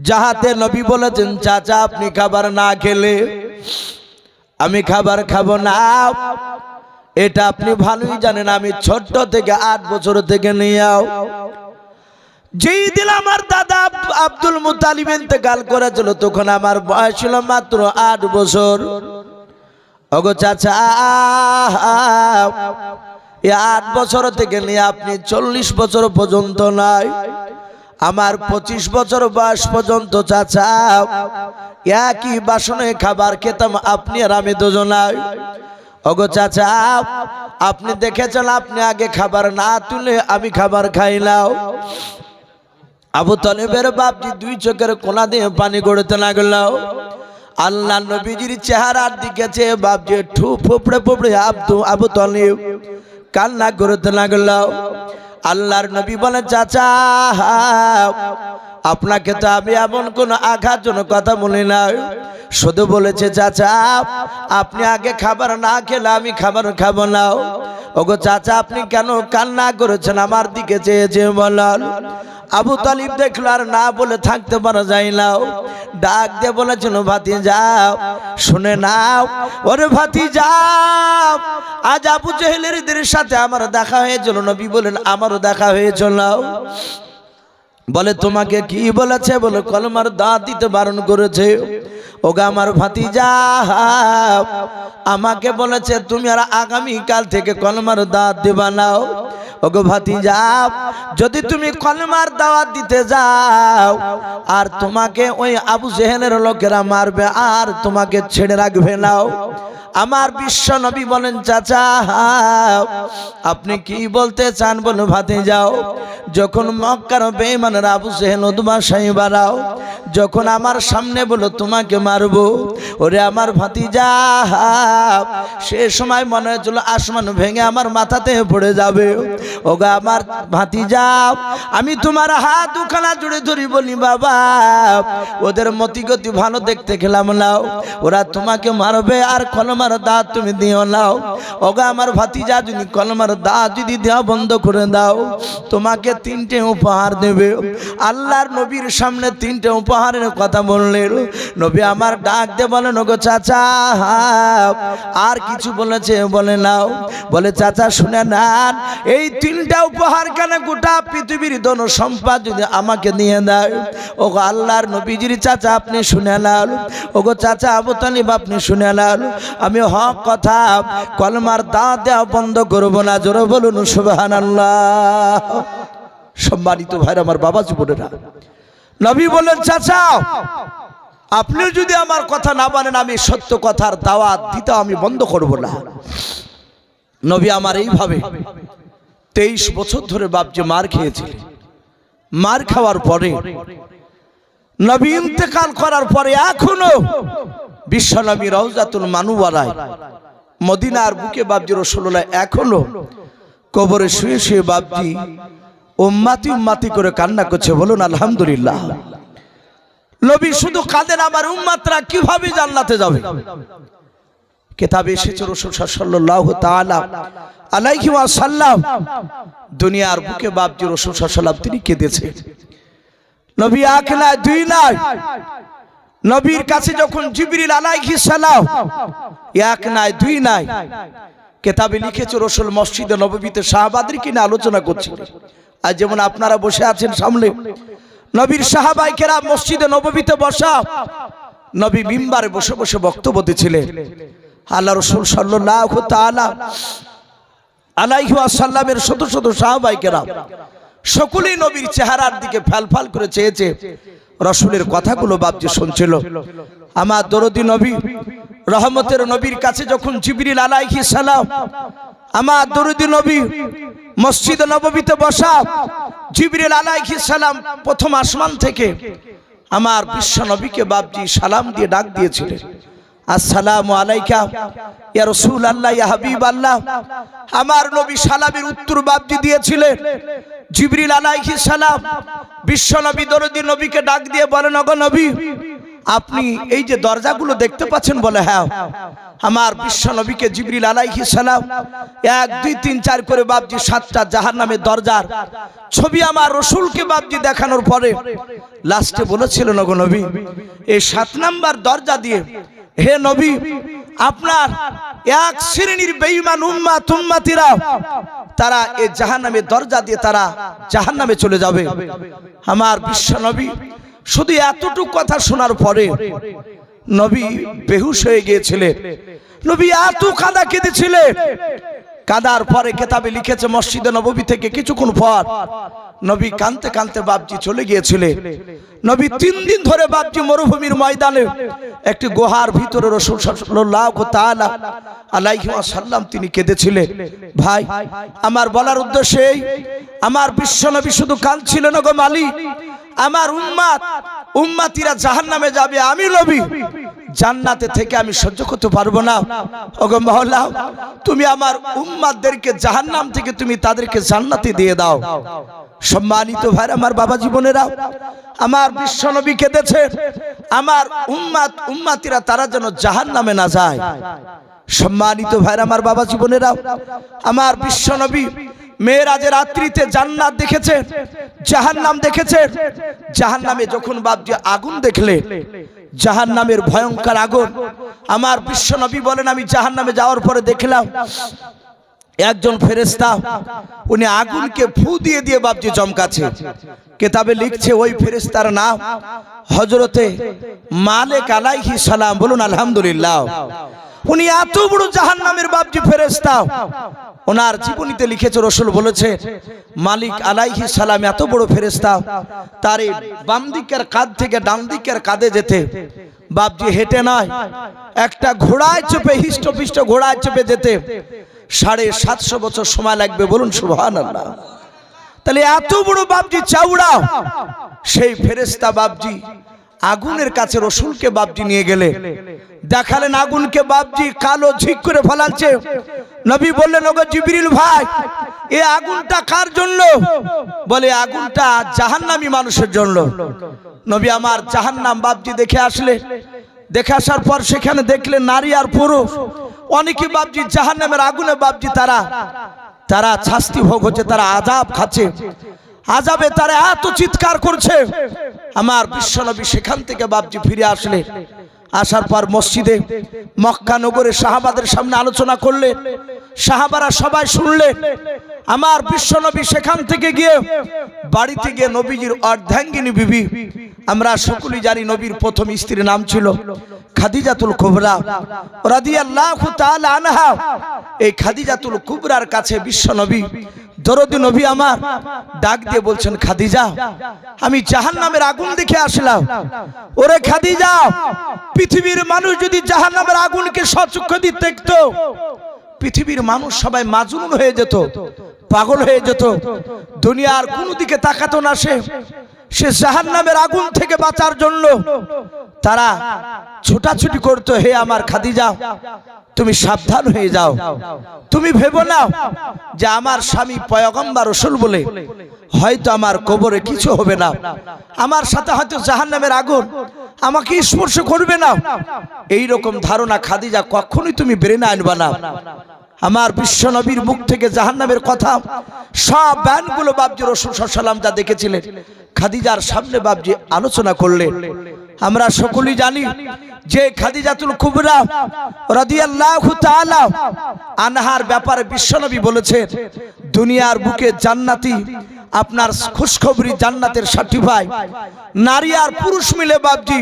যাহাতে নবী বলেছেন, চাচা, আপনি খাবার না খেলে আমি খাবার খাব না। এটা আপনি ভালোই জানেন, আমি ছোট্ট থেকে আট বছর থেকে নিয়েও। যেই দিন আমার দাদা আব- আব্দুল মুতালিব ইন্তেকাল করেছিল, তখন আমার বয়স ছিল মাত্র আট বছর। ওগো চাচা আট বছর থেকে নিয়ে আপনি চল্লিশ বছর পর্যন্ত নাই। আমার পঁচিশ বছর বয়স পর্যন্ত চাচা, একই বাসনে খাবার খেতাম আপনি আর আমি দুজনাই। ওগো চাচা, আপনি দেখেছেন আপনি আগে খাবার না তুলে আমি খাবার খাইলাম আবু তলেবের বাপজি দুই চোখের কোনা দিয়ে পানি গড়তে লাগল। আল্লাহ নবীজির চেহারার দিকে চেয়ে বাপজি ঠু ফুপড়ে ফুপড়ে আব্দু আবু তলিব কান্না করতে লাগল। আল্লাহর নবী বলে চাচা, আপনাকে তো আমি এমন কোন আঘাত জন্য কথা বলি না শুধু বলেছে, চাচা, আপনি আগে খাবার না খেলে আমি খাবার খাব না। ওগো চাচা, আপনি কেন কান্না করেছেন আমার দিকে চেয়ে চেয়ে বলাল আবু তালিব দেখল আর না বলে থাকতে পারা যায় না। ডাক দিয়ে বলেছিল, ভাতি যাও, শুনে নাও। ওরে ভাতি যাও, আজ আবু জেহেলের সাথে আমার দেখা হয়েছিল। নবী বলেন, আমারও দেখা হয়েছিল। বলে, তোমাকে কি বলেছে? বলে, কলমার দাঁত দিতে বারণ করেছে। ওগা আমার ভাতিজা আমাকে বলেছে, তুমি আর আগামী কাল থেকে কলমার দাঁত দেবা নাও। ওগো ভাতিজা, যদি তুমি কলমার দাওয়াত দিতে যাও, আর তোমাকে ওই আবু জেহেলের লোকেরা মারবে, আর তোমাকে ছেড়ে রাখবে নাও আমার বিশ্ব নবী বলেন, চাচা, আপনি কি বলতে চান বলে ভাতে যাও যখন মক্কার বেমানের আবু সেহেন উদমা বাড়াও যখন আমার সামনে বলো তোমাকে মারবো? ওরে আমার ভাতি যা সে সময় মনে হয়েছিল আসমান ভেঙে আমার মাথাতে পড়ে যাবে। ওগা আমার ভাতি যাও আমি তোমার হাত দুখানা জুড়ে ধরি বলি, বাবা, ওদের মতিগতি ভালো দেখতে খেলাম নাও ওরা তোমাকে মারবে আর কলমার দাঁত তুমি দিও নাও। ওগা আমার ভাতিজা, যদি কলমার দাঁত যদি দেওয়া বন্ধ করে দাও, তোমাকে তিনটে উপহার দেবে। আল্লাহর নবীর সামনে তিনটে উপহারের কথা বললেন। নবী আমার ডাক দে বলেন, ওগো চাচা, আর কিছু বলেছে, বলে নাও। বলে, চাচা, শুনে নেন, এই তিনটা উপহার কেন গোটা পৃথিবীর দন সম্পদ যদি আমাকে দিয়ে দেয়? ওগো আল্লাহর নবীজির চাচা, আপনি শুনে নেন। ওগো চাচা, আবু তালিব, আপনি শুনে নেন। আমি হক কথা, কলমার দাঁত দেওয়া বন্ধ করব না। জোরে বলুন সুবাহান আল্লাহ সম্মানিত ভাইরা, আমার বাবা জীবনেরা নবী বলেন চাচা, আপনি যদি আমার কথা না মানেন, আমি সত্য কথার দাওয়াত দিতে আমি বন্ধ করব না। নবী আমার এইভাবে তেইশ বছর ধরে বাপজি মার খেয়েছিলেন। মার খাওয়ার পরে, নবী ইন্তেকাল করার পরে এখনও বিশ্বনবী রওজাতুল মানুয়ারায় মদিনার বুকে বাবজি রসুল্লাহ এখনও কবরে শুয়ে শুয়ে বাবজি উম্মাতি উম্মাতি করে কান্না করছে, বলুন আলহামদুলিল্লাহ। নবী শুধু কাঁদেন আমার উম্মাতরা কীভাবে জান্নাতে যাবে? কেতাবে এসেছে রসুল সাল্লাল্লাহু তাআলা আলাইহি ওয়াসাল্লাম। দুনিয়ার বুকে বাপজি রসুল সাল্লাম তিনি কেঁদেছে। নবী নাই দুই নাই। নবীর কাছে যখন জিবরিল আলাইহিস সালাম, এক নাই, দুই নাই, কেতাবে লিখেছে রসুল মসজিদে নববীতে শাহবাদের কিনে আলোচনা করছিলেন আর যেমন আপনারা বসে আছেন সামনে, নবীর সাহাবাইকেরা মসজিদে নববীতে বসা, নবী মিম্বারে বসে বসে বক্তব্য দিচ্ছিলেন। আল্লাহ রসুল সাল্লাহ তাআলা আলাইহি ওয়াসাল্লামের শত শত সাহাবাইকেরা সকলেই নবীর চেহারার দিকে ফ্যালফাল করে চেয়েছে। রসুলের কথাগুলো বাপজি শুনছিল। আমার দরদি নবী, রহমতের নবীর কাছে যখন জিবরিল আলাইহি সালাম, আমার দরদি নবী মসজিদ নববীতে বসা, জিবরিল আলাইহি সালাম প্রথম আসমান থেকে আমার বিশ্ব নবীকে বাপজি সালাম দিয়ে ডাক দিয়েছিলেন। আসসালামু আলাইকা। ইয়া রাসূল আল্লাহ ইয়া হাবিব আল্লাহ আমার নবী সালামের উত্তর বাপজি দিয়েছিলেন। জিবরিল আলাইহিস সালাম বিশ্ব নবী দরদি নবীকে ডাক দিয়ে বলেন, ওগো নবী, আপনি এই যে দরজাগুলো দেখতে পাচ্ছেন বলে হ্যাঁ আমার বিশ্ব নবীকে জিবরিল আলাইহি সালাম এক, দুই, তিন, চার করে বাপজি সাতটা জাহার দরজার ছবি আমার রসুলকে বাপজি দেখানোর পরে লাস্টে বলেছিল নগো নবী, এই সাত নাম্বার দরজা দিয়ে হে নবী, আপনার এক শ্রেণির বেঈমান উম্মা তুম্মাতিরা তারা এই জাহান্নামের দরজা দিয়ে তারা জাহান্নামে চলে যাবে। আমার বিশ্ব নবী, শুধু এতটুকু কথা শোনার পরে নবী বেহুশ হয়ে গিয়েছিলেন। নবী এত কাদা কেঁদেছিলেন। কাদার পরে কেতাবে লিখেছে, মসজিদে নবী থেকে কিছুক্ষণ পর নবী কানতে কানতে বাপজি চলে গিয়েছিলেন নবী তিন দিন ধরে বাপজি মরুভূমির ময়দানে একটি গুহার ভিতরে রসুল সাল্লাল্লাহু তাআলা আলাইহি ওয়াসাল্লাম তিনি কেঁদেছিলেন। ভাই আমার বলার উদ্দেশ্য এই আমার বিশ্বনবী শুধু কাঁদছিলেন গো মালিক আমার উম্মাত উম্মাতিরা জাহান্নামে যাবে আমি নবী। জান্নাতে থেকে আমি সহ্য করতে পারব না। ওগো মহল্লা তুমি আমার উম্মাতদেরকে জাহান্নাম থেকে তুমি তাদেরকে জান্নাতে দিয়ে দাও। সম্মানিত ভাই আমার বাবা জীবনেরা, আমার বিশ্ব নবী কেঁদেছে, আমার উম্মাত, উম্মাতিরা তারা যেন জাহান্নামে না যায়। সম্মানিত ভাইরা, আমার বাবা জীবনেরা, আমার বিশ্ব নবী মেয়েরাজের রাত্রিতে জান্নাত দেখেছে জাহান নাম দেখেছে, জাহান্নামে যখন বাপজি আগুন দেখলে, জাহান্নামের ভয়ঙ্কর আগুন, আমার বিশ্ব নবী বলেন, আমি জাহান নামে যাওয়ার পরে দেখলাম একজন ফেরেস্তা উনি আগুনকে ফু দিয়ে দিয়ে বাপজি চমকাছে কেতাবে লিখছে, ওই ফেরেস্তার নাম হজরতে মালেক আলাইহি সালাম। বলুন, আলহামদুলিল্লাহ। উনি এত বড় জাহান নামের বাপজি ফেরেস্তা ওনার জীবনীতে লিখেছে, রসুল বলেছে, মালিক আলাইহি সালাম এত বড় ফেরেস্তা তার এই বাম দিকের কাঁধ থেকে ডান দিকের কাঁধে যেতে বাপজি হেঁটে নয়, একটা ঘোড়ায় চেপে, হিষ্টপিষ্ট ঘোড়ায় চেপে যেতে সাড়ে সাতশো বছর সময় লাগবে বলুন আল্লাহ তাহলে এত বড় বাপজি চাউড়া সেই ফেরেস্তা বাপজি আগুনের কাছে রসুলকে বাপজি নিয়ে গেলে। দেখালেন আগুনকে বাপজি কালো ঝিক করে ফেলাচ্ছে। নবী বললেন, ওগো জিবরিল ভাই, এ আগুনটা কার জন্য? বলে, আগুনটা জাহান্নামী মানুষের জন্য। নবী আমার জাহান্নাম বাপজি দেখে আসলে দেখে আসার পর সেখানে দেখলেন নারী আর পুরুষ। অনেকে বাপজি জাহান্নামের আগুনে বাপজি তারা তারা শাস্তি ভোগ হচ্ছে, তারা আজাব খাচ্ছে। আজাবে তারা এত চিৎকার করছে। আমার বিশ্বনবী সেখান থেকে বাপজি ফিরে আসলে। আসার পর মসজিদে মক্কা নগরে শাহাবাদের সামনে আলোচনা করলে, সাহাবারা সবাই শুনলে, আমার বিশ্বনবী সেখান থেকে গিয়ে বাড়িতে গিয়ে নবীজির অর্ধাঙ্গিনী বিবি আমরা সকলেই জানি নবীর প্রথম স্ত্রীর নাম ছিল খাদিজাতুল কুবরা রাদিয়াল্লাহু তাআলা আনহা। এই খাদিজাতুল কুবরার কাছে বিশ্ব নবী, দরদি নবী আমার ডাক দিয়ে বলছেন, খাদিজা, আমি জাহান্নামের আগুন দেখে আসলাম। ওরে খাদিজা, পৃথিবীর মানুষ যদি জাহান্নামের আগুনকে সচক্ষে দিয়ে দেখতো, পৃথিবীর মানুষ সবাই মাজুন হয়ে যেত, পাগল হয়ে যেত, দুনিয়ার কোনো দিকে তাকাতো না সে। সে জাহান্নামের আগুন থেকে বাঁচার জন্য তারা ছোটাছুটি করতো, হে আমার খাদিজা, তুমি সাবধান হয়ে যাও। তুমি ভেবো না যে আমার স্বামী পয়গম্বর রসুল বলে হয়তো আমার কবরে কিছু হবে না। আমার সাথে হয়তো জাহান্নামের আগুন আমাকে স্পর্শ করবে না। এই রকম ধারণা খাদিজা কখনোই তুমি ব্রেনে আনবা না। আমার বিশ্ব নবীর মুখ থেকে জাহান্নামের কথা, সব ব্যানগুলো বাবজি রসুল সাল্লাম যা দেখেছিলেন। খাদিজার সামনে বাবজি আলোচনা করলেন। আমরা সকলেই জানি যে খাদিজাতুল কুবরা রাদিয়াল্লাহু তাআলা আনহার ব্যাপারে বিশ্বনবী বলেছেন, দুনিয়ার বুকে জান্নাতি, আপনার খুশখবরি জান্নাতের সার্টিফাই নারী আর পুরুষ মিলে বাবজি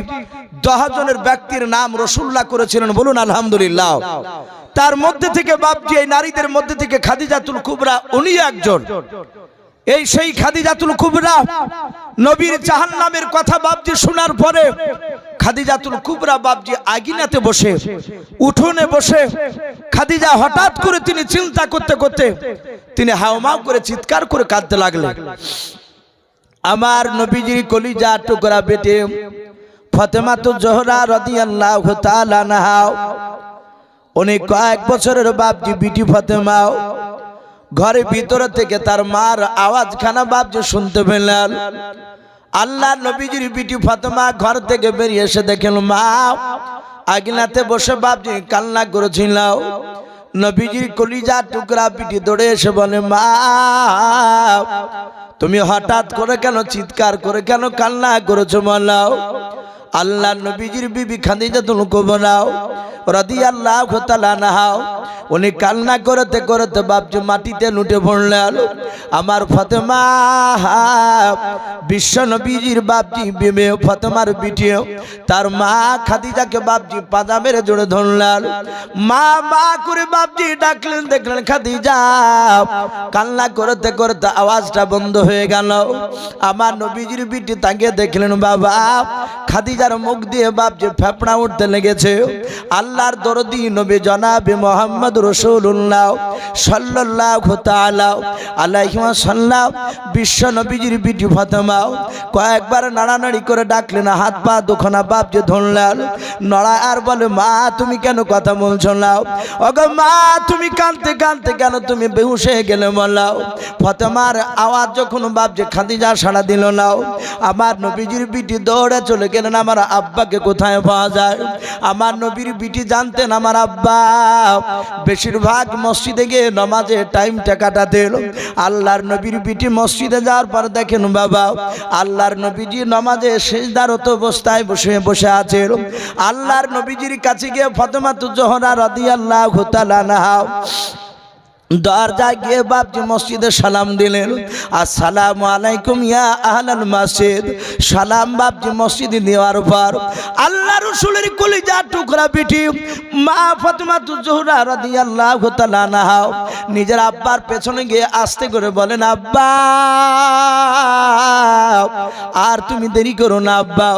দশ জনের ব্যক্তির নাম রসুল্লাহ করেছিলেন। বলুন, আলহামদুলিল্লাহ। তার মধ্যে থেকে বাপজি, এই নারীদের মধ্যে থেকে খাদিজাতুল কুবরা উনি একজন। এই সেই খাদিজাতুল কুবরা নবীর জাহান নামের কথা বাপজি শোনার পরে খাদিজাতুল কুবরা বাপজি আগিনাতে বসে, উঠোনে বসে, খাদিজা হঠাৎ করে তিনি চিন্তা করতে করতে তিনি হাওমাও করে চিৎকার করে কাঁদতে লাগলেন। আমার নবীজির কলিজা টুকরা বেটে ফতেমা তো জোহরা তাআলা নাহাও উনি কয়েক বছরের বাপজি বিটি ফতেমাও ঘরে ভিতরে থেকে তার মার আওয়াজ খানা বাপজি শুনতে পেলেন। আল্লাহ নবীজির বিটি ফাতেমা ঘর থেকে বেরিয়ে এসে দেখেন মা আগিনাতে বসে বাপজি কান্না করেছিল। নবীজির কলিজা টুকরা পিটি দৌড়ে এসে বলে মা তুমি হঠাৎ করে কেন চিৎকার করে কেন কান্না করেছ মালাও আল্লাহ নবীজির বিবি খাদিজা তুল কোবনাও রাদি আল্লাহ নাহাও উনি কান্না করতে করতে বাপজি মাটিতে লুটে পড়লেন আমার ফতেমা, বিশ্ব নবীজির বাপজি বিবে ফতেমার বিটিও তার মা খাদিজাকে বাপজি পাজা মেরে জোরে ধরলেন মা মা করে বাপজি ডাকলেন, দেখলেন খাদিজা, কান্না করতে করতে আওয়াজটা বন্ধ হয়ে গেল। আমার নবীজির বিটি তাকে দেখলেন বাবা, খাদিজার মুখ দিয়ে বাপজি ফেপড়া উঠতে লেগেছে। আল্লাহর দরদি নবী জনাবে মোহাম্মদ রসুল্লাহ সাল্লাহ তাআলা আলাইহি সাল্লাম বিশ্ব নবীজির বিটি ফাতেমা, কয়েকবার নাড়ানাড়ি করে ডাকলেন, হাত পা দুখানা বাপ যে ধরলেন। নড়া আর বলে, মা, তুমি কেন কথা বলছো নাও ওগো মা, তুমি কানতে কানতে কেন তুমি বেহুশ হয়ে গেলে বলাও ফতেমার আওয়াজ যখন বাপ যে খাদিজা সাড়া দিল নাও আমার নবীজির বিটি দৌড়ে চলে গেলেন, আমার আব্বাকে কোথায় পাওয়া যায়? আমার নবীর বিটি জানতেন আমার আব্বা। বেশিরভাগ মসজিদে গিয়ে নমাজে টাইমটা কাটাতে এলো। আল্লাহর নবীর বিটি মসজিদে যাওয়ার পর দেখেন বাবা, আল্লাহর নবীজি নমাজে শেষদারত অবস্থায় বসে বসে আছে আল্লাহর নবীজির কাছে গিয়ে ফতেমাতু জোহরা রদি আল্লাহ নাহাও দরজায় গিয়ে বাপজি মসজিদে সালাম দিলেন। আসসালামু আলাইকুম ইয়া আহলাল মসজিদ। সালাম বাপজি মসজিদে নেওয়ার পর আল্লাহ রসুলের কলিজা টুকরা পিঠি মা ফাতেমা তু জোহরা রাদিয়াল্লাহু তাআলা আনহা নিজের আব্বার পেছনে গিয়ে আস্তে করে বলেন, আব্বা, আর তুমি দেরি করো না, আব্বা।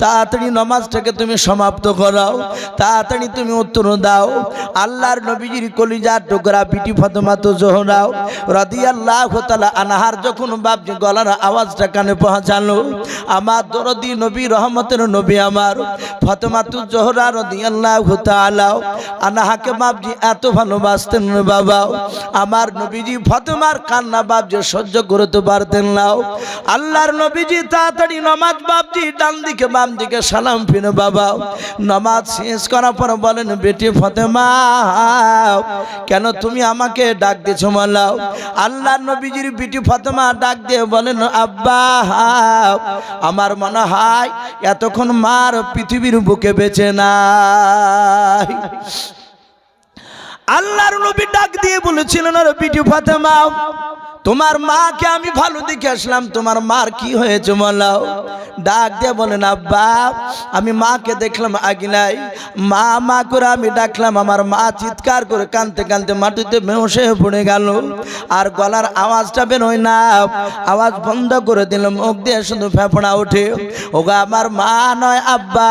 তাড়াতাড়ি নমাজটাকে তুমি সমাপ্ত করাও। তাড়াতাড়ি তুমি উত্তর দাও। আল্লাহর নবীজির কলিজা টুকরা পিটি ফাতেমা তো জোহরাও রাদিয়াল্লাহু তাআলা আনহার যখন বাপজি গলার আওয়াজটা কানে পৌঁছালো, আমার দরদি নবী, রহমতের নবী আমার, ফাতেমা তু জোহরা রাদিয়াল্লাহু তাআলা আনহাকে বাপজি এত ভালোবাসতেন বাবা, আমার নবীজি ফাতেমার কান্না বাপজি সহ্য করতে পারতেন না, আল্লাহর নবীজি তাড়াতাড়ি নামাজ বাপজি ডান দিকে বাম দিকে সালাম ফিরে বাবা, নামাজ শেষ করার পর বলেন, বেটি ফাতেমা, কেন তুমি আমাকে ডাক দিয়ে মালাও। আল্লাহ নবীজির বিটি ফাতেমা ডাক দিয়ে বলেন, আব্বা আমার মনে হয় এতক্ষণ মার পৃথিবীর বুকে বেঁচে নাই। আল্লাহর নবী ডাক দিয়ে বলেছিলেন, আর বিটি ফাতেমা তোমার মাকে আমি ভালো দেখে আসলাম, তোমার মার কি হয়েছে বলাও ডাক দিয়ে বলেন বাপ আমি মাকে দেখলাম আগিনাই মা মা করে আমি ডাকলাম, আমার মা চিৎকার করে কানতে কানতে মাটিতে বেহসে পড়ে গেল। আর গলার আওয়াজটা বেরোয় না। আওয়াজ বন্ধ করে দিল, মুখ দিয়ে শুধু ফেফড়া ওঠে। ওগা, আমার মা নয়, আব্বা,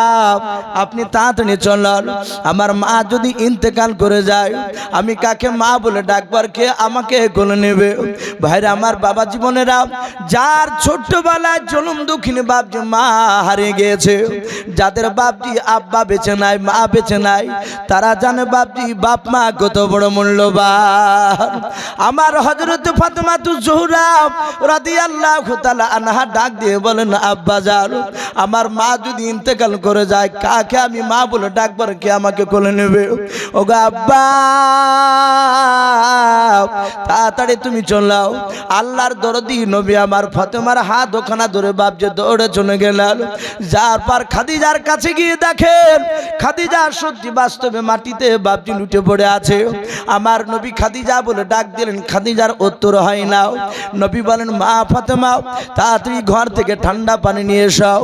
আপনি তাড়াতাড়ি চলন। আমার মা যদি ইন্তেকাল করে যায়, আমি কাকে মা বলে ডাকবার কে আমাকে কোলে নেবে? ভাইরা, আমার বাবা জীবনেরা, যার ছোট্টবেলায় জলম দুঃখিনী বাপজি মা হারিয়ে গিয়েছে, যাদের বাপজি আব্বা বেছে নাই, মা বেছে নাই, তারা জানে বাপজি বাপ মা কত বড় মূল্যবান। আমার হজরত ফাতেমা তু জহুরা রাদিয়াল্লাহু তাআলা আনহা ডাক দিয়ে বলেন, আব্বা জান, আমার মা যদি ইন্তেকাল করে যায়, কাকে আমি মা বলে ডাকবার কে আমাকে কোলে নেবে? ওগো আব্বা, তাড়াতাড়ি তুমি চলাও আল্লাহর দরদি নবী আমার ফতেমার হাত ওখানা ধরে বাপ যে দৌড়ে চলে গেলেন। যার পর খাদিজার কাছে গিয়ে দেখেন, খাদিজা সত্যি বাস্তবে মাটিতে বাপজি লুটে পড়ে আছে। আমার নবী খাদিজা বলে ডাক দিলেন, খাদিজার উত্তর হয় না। নবী বলেন, মা ফাতেমা, তাড়াতাড়ি ঘর থেকে ঠান্ডা পানি নিয়ে এসাও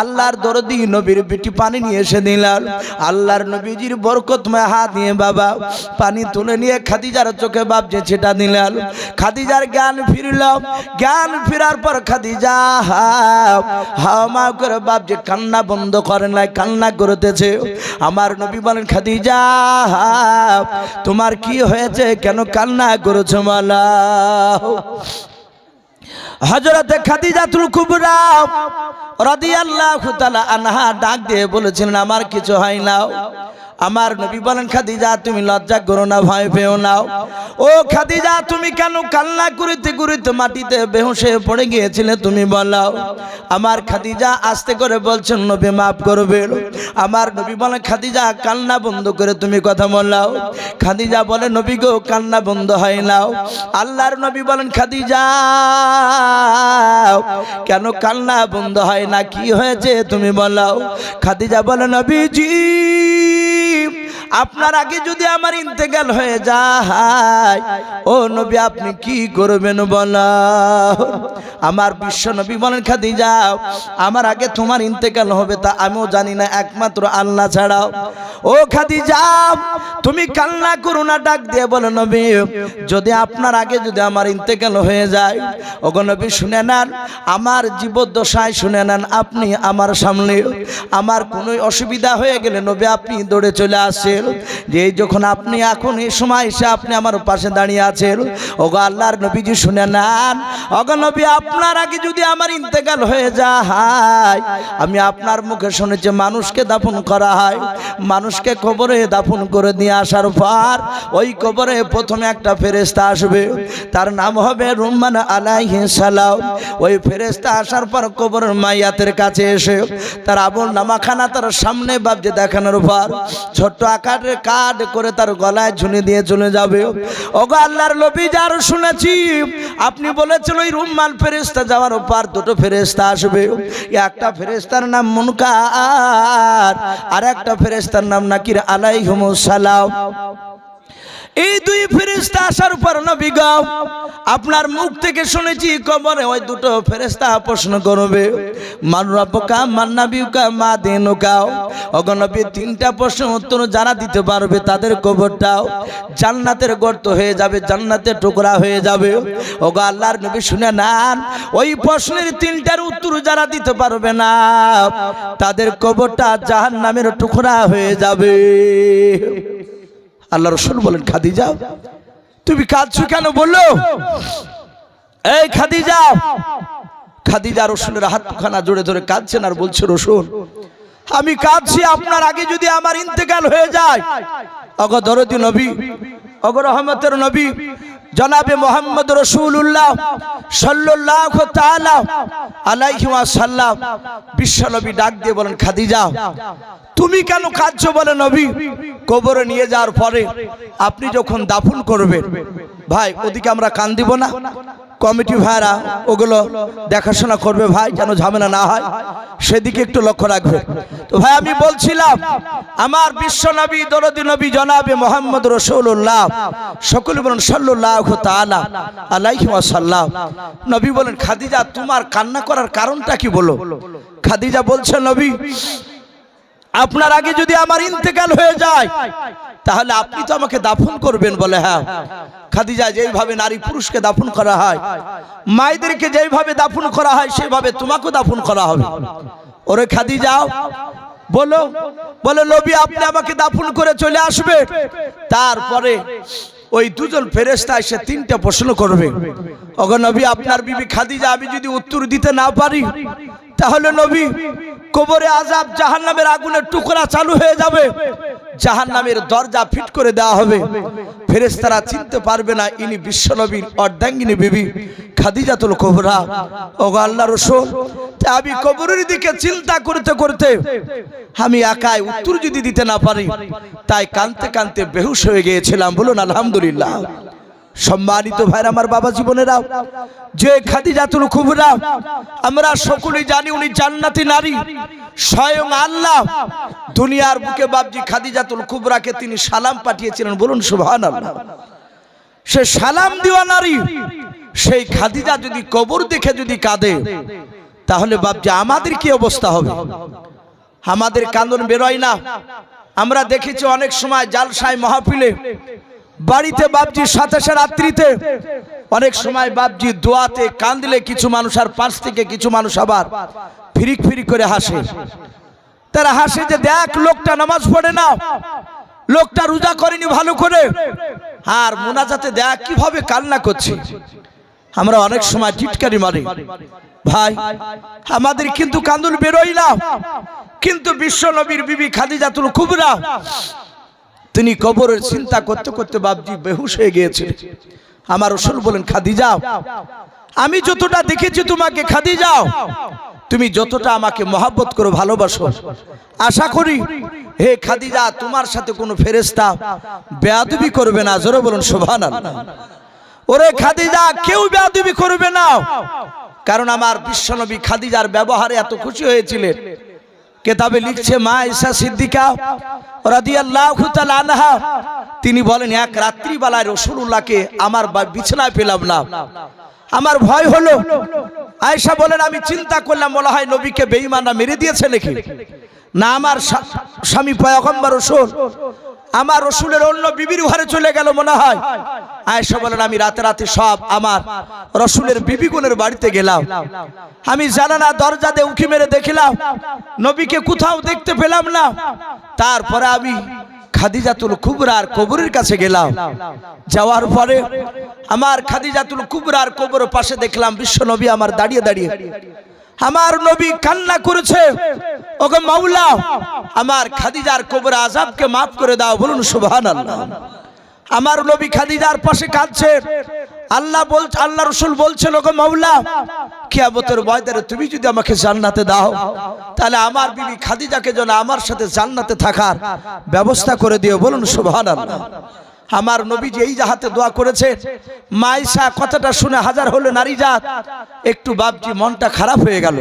আল্লাহর দরদি নবীর বিটি পানি নিয়ে এসে দিলাম আল্লাহর নবীজির বরকতময় হাত নিয়ে বাবা পানি তুলে নিয়ে খাদিজার চোখে বাপ যে ছেটা দিলেন। খাদিজার জ্ঞান ফিরল। জ্ঞান ফেরার পর খাদিজা হাওয়া মা করে বাপ যে কান্না বন্ধ করে নাই, কান্না করতেছে। আমার নবী বলেন, খাদিজা তোমার কি হয়েছে? কেন কান্না করেছ মালা? হজরতে খাদিজাতুল কুবরা রাদিয়াল্লাহু তাআলা আনহা ডাক দিয়ে বলেছিলেন, আমার কিছু হয় না। আমার নবী বলেন, খাদিজা, তুমি লজ্জা করো না, ভয় পেও নাও ও খাদিজা, তুমি কেন কান্না করিতে করিতে মাটিতে বেহুশে পড়ে গিয়েছিলে, তুমি বলাও। আমার খাদিজা আস্তে করে বলছেন, নবী, মাফ করবে। আমার নবী বলেন, খাদিজা, কান্না বন্ধ করে তুমি কথা বলাও। খাদিজা বলে, নবী গো, কান্না বন্ধ হয় নাও আল্লাহর নবী বলেন, খাদিজা, কেন কান্না বন্ধ হয় না? কি হয়েছে তুমি বলাও? খাদিজা বলে, নবীজি আপনার আগে যদি আমার ইন্তেকাল হয়ে যায়, ও নবী আপনি কি করবেন বলা? আমার বিশ্ব নবী বলেন খাদি যাও আমার আগে তোমার ইন্তেকাল হবে তা আমিও জানি না, একমাত্র আল্লাহ ছাড়াও। ও খাদি যাও তুমি কান্না করো না, ডাক দিয়ে বলো, নবী, যদি আপনার আগে যদি আমার ইন্তেকাল হয়ে যায়, ওগো নবী শুনে নেন, আমার জীবদ্দশায় শুনে নেন, আপনি আমার সামনে, আমার কোনো অসুবিধা হয়ে গেলে নবী আপনি দৌড়ে চলে আসেন যে যখন আপনি এখন এই সময় এসে আপনি আমার পাশে দাঁড়িয়ে আছেন, ওগো আল্লাহর নবীজি শুনে নেন, ওগো নবী আপনার আগে যদি আমার ইন্তেকাল হয়ে যায়, আমি আপনার মুখে শুনেছি মানুষকে দাফন করা হয়, মানুষকে কবরে দাফন করে দিয়ে আসার পর ওই কবরে প্রথমে একটা ফেরেস্তা আসবে, তার নাম হবে রুম্মান আলাইহি সালাম। ওই ফেরেস্তা আসার পর কবরের মাইয়াতের কাছে এসে তার আবল নামাখানা তার সামনে বাবজে দেখানোর পর ছোট্ট আকারের কাঠ করে তার গলায় ঝুনে দিয়ে চলে যাবে। ওগো আল্লাহর লবি যার শুনেছি, আপনি বলেছেন ওই রুম্মাল ফেরেস্তা যাওয়ার পর দুটো ফেরেস্তা আসবে। একটা ফেরেস্তার নাম মুনকা আর একটা ফেরেস্তার নাম নাকির সালাম। এই দুই ফেরেস্তা আসার পর নবী গাও আপনার মুখ থেকে শুনেছি কবরে ওই দুটো ফেরেস্তা প্রশ্ন করবে মানরাবকা মান্নাবিউকা মা দেনুকাও অগনবী তিনটা প্রশ্ন উত্তর যারা দিতে পারবে তাদের কবরটাও জান্নাতের গর্ত হয়ে যাবে, জান্নাতের টুকরা হয়ে যাবে। ওগো আল্লাহর নবী শুনে নেন, ওই প্রশ্নের তিনটার উত্তর যারা দিতে পারবে না, তাদের কবরটা জাহান্নামের টুকরা হয়ে যাবে। আল্লাহ রসুল বলেন, খাদিজা, তুমি কাঁদছো কেন? বলল, এই খাদিজা খাদিজা রসুলের হাতখানা জোরে ধরে কাঁদছেন আর বলছে, রসুল, আমি কাঁদছি, আপনার আগে যদি আমার ইন্তেকাল হয়ে যায়। অগ নবী, অগ রহমতের নবী, জনাবে মোহাম্মদ রসুল্লাহ সাল্লাহ তাআলা আলাইহি ওয়াসাল্লাম, বিশ্ব নবী ডাক দিয়ে বলেন, খাদিজা তুমি কেন কাঁদছো বলে নবী? কবরে নিয়ে যাওয়ার পরে আপনি যখন দাফন করবেন, ভাই, ওদিকে আমরা কান দিব না। কমিটি ভাইরা, ওগুলো দেখাশোনা করবে, ভাই, যেন ঝামেলা না হয়। সেদিকে একটু লক্ষ্য রাখবে। তো ভাই, আমি বলছিলাম, আমার বিশ্ব নবী, দরদি নবী, জনাবে মোহাম্মদ রসুল্লাহ, সকলে বলেন সাল্লাহ তাআলা আলাইহি ওয়াসাল্লাম। নবী বলেন, খাদিজা, তোমার কান্না করার কারণটা কি বলো? খাদিজা বলছে, নবী আপনার আগে যদি আমার ইন্তেকাল হয়ে যায়, তাহলে আপনি তো আমাকে দাফন করবেন বলে হ্যাঁ। খাদিজা, যেইভাবে নারী পুরুষকে দাফন করা হয়, মায়েদেরকে যেইভাবে দাফন করা হয়, সেভাবে তোমাকেও দাফন করা হবে। ওরে খাদিজাও বলো, বলে, নবী, আপনি আমাকে দাফন করে চলে আসবে, তারপরে ওই দুজন ফেরেস্তা এসে তিনটা প্রশ্ন করবে। ওগো নবী, আপনার বিবি খাদিজা, আমি যদি উত্তর দিতে না পারি তাহলে নবী কবরে আজাব জাহান্নামের আগুনের টুকরা চালু হয়ে যাবে। জাহান্নামের দরজা ফিট করে দেওয়া হবে। ফেরেস্তারা চিনতে পারবে না, ইনি বিশ্বনবীর অর্ধাঙ্গিনী বিবি খাদিজাতুল কোবরা। ও আল্লাহ রসুল আমি কবরের দিকে চিন্তা করতে করতে আমি একাই উত্তর যদি দিতে না পারি, তাই কানতে কানতে বেহুশ হয়ে গিয়েছিলাম। বলুন, আলহামদুলিল্লাহ। সম্মানিত ভাইর আমার বাবা জীবনেরাও, যে খাদিজাতুল কুবরা, আমরা সকলেই জানি উনি জান্নাতি নারী। স্বয়ং আল্লাহ দুনিয়ার বুকে বাবজি খাদিজাতুল কুবরাকে তিনি সালাম পাঠিয়েছিলেন। বলুন, সুবহানাল্লাহ। সে সালাম দেওয়া নারী, সেই খাদিজা যদি কবর দেখে যদি কাঁদে, তাহলে বাবজি আমাদের কি অবস্থা হবে? আমাদের কান্দন বেরোয় না। আমরা দেখেছি অনেক সময় জালসায় মহাপিলে বাড়িতে বাপজি সাতাশে রাত্রিতে অনেক সময় বাপজি দোয়াতে কান্দলে কিছু মানুষ আর পাশ থেকে কিছু মানুষ আবার ফিরিক ফিরিক করে হাসে। তারা হাসে যে দেখ, লোকটা নামাজ পড়ে না লোকটা রোজা করেনি ভালো করে। আর মোনাজাতে দেখ, কীভাবে কান্না করছে। আমরা অনেক সময় টিটকারি মারি। ভাই, আমাদের কিন্তু কান্দুল বেরোই না। কিন্তু বিশ্ব নবীর বিবি খাদিজাতুল কুবরা তিনি কবরের চিন্তা করতে করতে বাপজি বেহুশ হয়ে গিয়েছিলেন আমার রসুল বলেন খাদি যাও আমি যতটা দেখেছি তোমাকে খাদি যাও তুমি যতটা আমাকে মহাব্বত করো, ভালোবাসো। আশা করি, হে খাদিজা, তোমার সাথে কোনো ফেরেস্তা বেয়াদবি করবে না। জোরে বলুন শোভান ওরে খাদিজা, কেউ বেয়াদবি করবে না। কারণ আমার বিশ্বনবী খাদিজার ব্যবহারে এত খুশি হয়েছিলেন। কেতাবে লিখছে মা ঈশা সিদ্দিকা রাদিয়াল্লাহু তাআলা আনহা। তিনি বলেন, এক রাত্রিবেলায় রসুল্লাহকে আমার বিছানায় পেলাম না। আমার ভয় হলো। আয়েশা বলেন, আমি চিন্তা করলাম, মনে হয় নবীকে বেঈমানরা মেরে দিয়েছে নাকি? না, আমার স্বামী পয়গম্বর রসুল আমার রসুলের অন্য বিবির ঘরে চলে গেল মনে হয়। আয়েশা বলেন, আমি রাতে রাতে সব আমার রসুলের বিবিগুনের বাড়িতে গেলাম। আমি জানানা দরজা দিয়ে উঁকি মেরে দেখলাম। নবীকে কোথাও দেখতে পেলাম না। তারপরে আমি খাদিজাতুল কুবরার কবরের কাছে গেলাম। যাওয়ার পরে আমার খাদিজাতুল কুবরার কবর পাশে দেখলাম, বিশ্ব নবী আমার দাঁড়িয়ে দাঁড়িয়ে। আমার নবী কান্না করেছে। ওকে মাওলা, আমার খাদিজার কবর আজাবকে মাফ করে দাও, বলুন সুবহানাল্লাহ। আমার নবী খাদিজার পাশে কাঁদছে। আল্লাহ বল, আল্লাহ রসুল বলছেন ওকে মাওলা, কিয়ামতের ময়দানে তুমি যদি আমাকে জান্নাতে দাও, তাহলে আমার বিবি খাদিজাকে যেন আমার সাথে জান্নাতে থাকার ব্যবস্থা করে দিও, বলুন সুবহানাল্লাহ। আমার নবীজি এই জাহাতে দোয়া করেছে মাইসা কথাটা শুনে হাজার হলো নারী জাত। একটু বাপজি মনটা খারাপ হয়ে গেল।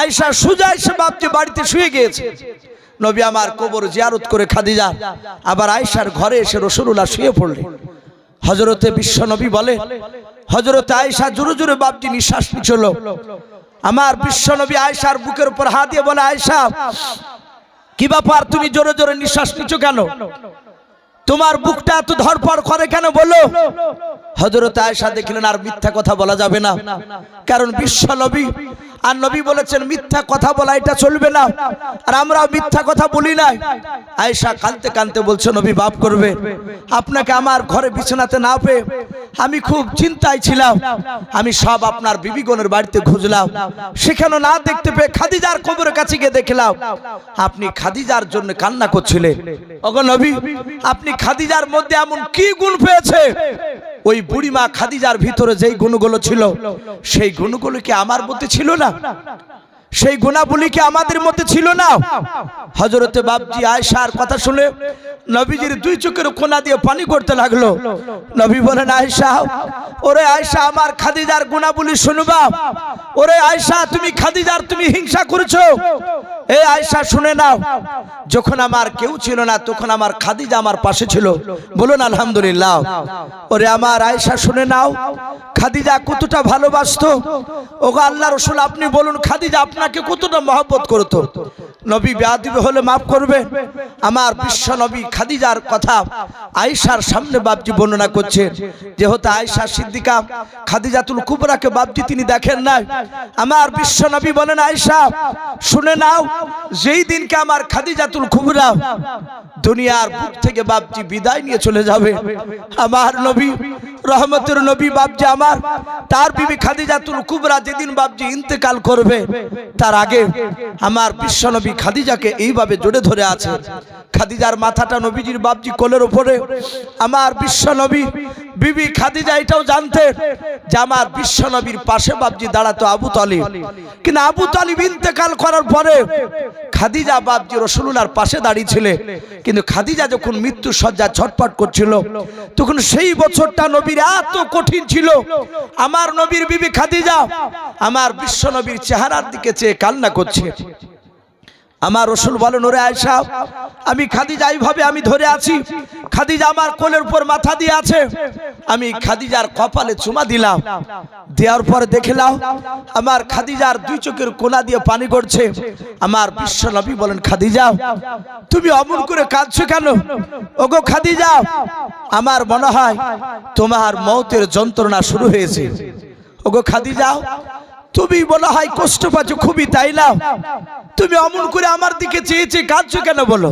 আয়সা সুজা এসে বাপজি বাড়িতে শুয়ে গিয়েছে। নবী আমার কবর জিয়ারত করে খাদিজা, আবার আয়সার ঘরে এসে রসুল্লাহ শুয়ে পড়লেন হজরতে বিশ্ব নবী বলে হজরতে আয়সা জোরে জোরে বাপজি নিঃশ্বাস নিচ্ছিল। আমার বিশ্ব নবী আয়সার বুকের উপর হাত দিয়ে বলে আয়সা কি ব্যাপার তুমি জোরে জোরে নিঃশ্বাস নিচ্ছ কেন? তোমার বুকটা এত ধরপড় করে কেন বলো? হজরত আয়সা দেখলেন আর মিথ্যা কথা বলা যাবে না। কারণ বিশ্ব নবী আর নবী বলেছেন, মিথ্যা কথা বলা, এটা চলবে না। আর আমরা মিথ্যা কথা বলি নাই। আয়সা কানতে কানতে বলছে, নবী বাপ করবে। আপনাকে আমার ঘরে বিছানাতে না পেয়ে আমি খুব চিন্তায় ছিলাম। আমি সব আপনার বিবিগণের বাড়িতে খুঁজলাম। সেখানে না দেখতে পেয়ে খাদিজার কবরের কাছে গিয়ে দেখলাম, আপনি খাদিজার জন্য কান্না করছিলেন। ওগো নবী, আপনি খাদিজার মধ্যে এমন কি গুণ পেয়েছে? ওই বুড়িমা খাদিজার ভিতরে যেই গুণগুলো ছিল সেই গুণগুলো কি আমার মধ্যে ছিল না? সেই গুণাবলী কি আমাদের মধ্যে ছিল না? হজরতে বাপজি আয়সার কথা শুনে নবীজির দুই চোখের কোনা দিয়ে পানি করতে লাগল। নবী বলেন আয়সা ওরে আয়সা আমার খাদিজার গুণাবলী শুনবা। ওরে আয়সা তুমি খাদিজার, তুমি হিংসা করেছ। এ আয়সা শুনে নাও। যখন আমার কেউ ছিল না, তখন আমার খাদিজা আমার পাশে ছিল। বলুন, আলহামদুলিল্লাহ। ওরে আমার আয়সা শুনে নাও। খাদিজা কতটা ভালোবাসতো। ওগো আল্লাহ রসুল, আপনি বলুন, খাদিজা আপনাকে কতটা মহব্বত করতো? নবী বেয়াদিবে হলে মাফ করবে। আমার বিশ্ব নবী খাদিজার কথা আয়েশার সামনে বাপজি বর্ণনা করছে। যেহেতু আয়েশা সিদ্দিকা খাদিজাতুল কুবরাকে বাপজি তিনি দেখেন নাই। আমার বিশ্ব নবী বলেন, আয়েশা, শুনে নাও, যেই দিনকে আমার খাদিজাতুল কুবরা দুনিয়ার বুক থেকে বাপজি বিদায় নিয়ে চলে যাবে, আমার নবী রহমতের নবী বাবজি আমার, তার বিবি খাদিজাতুল কুবরা যেদিন বাবজি ইন্তেকাল করবে, তার আগে আমার বিশ্বনবী খাদিজাকে এইভাবে জোরে ধরে আছে। খাদিজার মাথাটা নবীজির বাবজি কোলের উপরে। আমার বিশ্ব নবী বিবি খাদিজা এটাও জানতে যে আমার বিশ্ব নবীর পাশে বাপজি দাঁড়াতো আবু তালিব। কিন্তু আবু তালিব ইন্তেকাল করার পরে খাদিজা বাপজি রসুলুল্লাহর পাশে দাঁড়িয়েছিলে কিন্তু খাদিজা যখন মৃত্যু সজ্জা ছটপট করছিল, তখন সেই বছরটা নবীর এত কঠিন ছিল। আমার নবীর বিবি খাদিজা আমার বিশ্ব নবীর চেহারার দিকে চেয়ে কান্না করছে। আমার রসুল বলেন, ওরে আয়সা আমি খাদিজা এইভাবে আমি ধরে আছি। খাদিজা আমার কোলের উপর মাথা দিয়ে আছে। আমি খাদিজার কপালে চুমা দিলাম। দেওয়ার পর দেখলাম আমার খাদিজার দুই চোখের কোনা দিয়ে পানি করছে আমার বিশ্ব নবী বলেন, খাদিজা, তুমি অমন করে কাঁদছো কেন? ওগো খাদিজা, আমার মনে হয় তোমার মৌতের যন্ত্রণা শুরু হয়েছে। ওগো খাদিজা তুমি বলা, হয়, কষ্ট পাচ্ছ, খুবই তাই না তুমি অমন করে আমার দিকে চেয়েছে কাঁদছো কেন বলো?